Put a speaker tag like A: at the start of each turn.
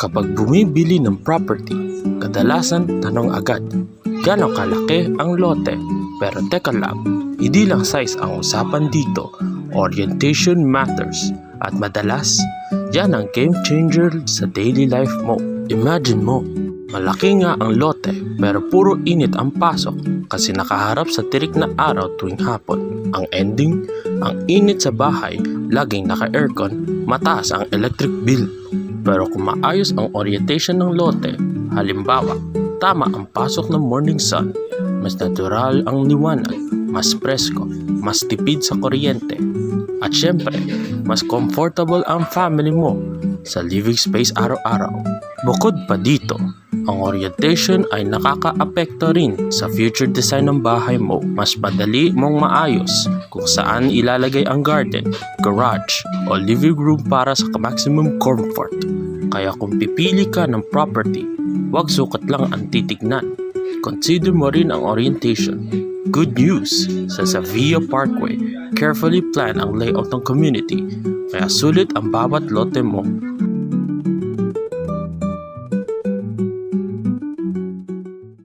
A: Kapag bumibili ng property, kadalasan tanong agad, gano'ng kalaki ang lote? Pero teka lang, hindi lang size ang usapan dito, orientation matters. At madalas, yan ang game changer sa daily life mo. Imagine mo, malaki nga ang lote pero puro init ang pasok kasi nakaharap sa tirik na araw tuwing hapon. Ang ending, ang init sa bahay, laging naka-aircon, mataas ang electric bill. Pero kung maayos ang orientation ng lote, halimbawa, tama ang pasok ng morning sun, mas natural ang liwanag, mas presko, mas tipid sa kuryente, at syempre, mas comfortable ang family mo sa living space araw-araw. Bukod pa dito, ang orientation ay nakakaapekto rin sa future design ng bahay mo. Mas madali mong maayos kung saan ilalagay ang garden, garage, o living room para sa maximum comfort. Kaya kung pipili ka ng property, huwag sukat lang ang titignan. Consider mo rin ang orientation. Good news! Sa Zavia Parkway, carefully plan ang layout ng community, kaya sulit ang bawat lote mo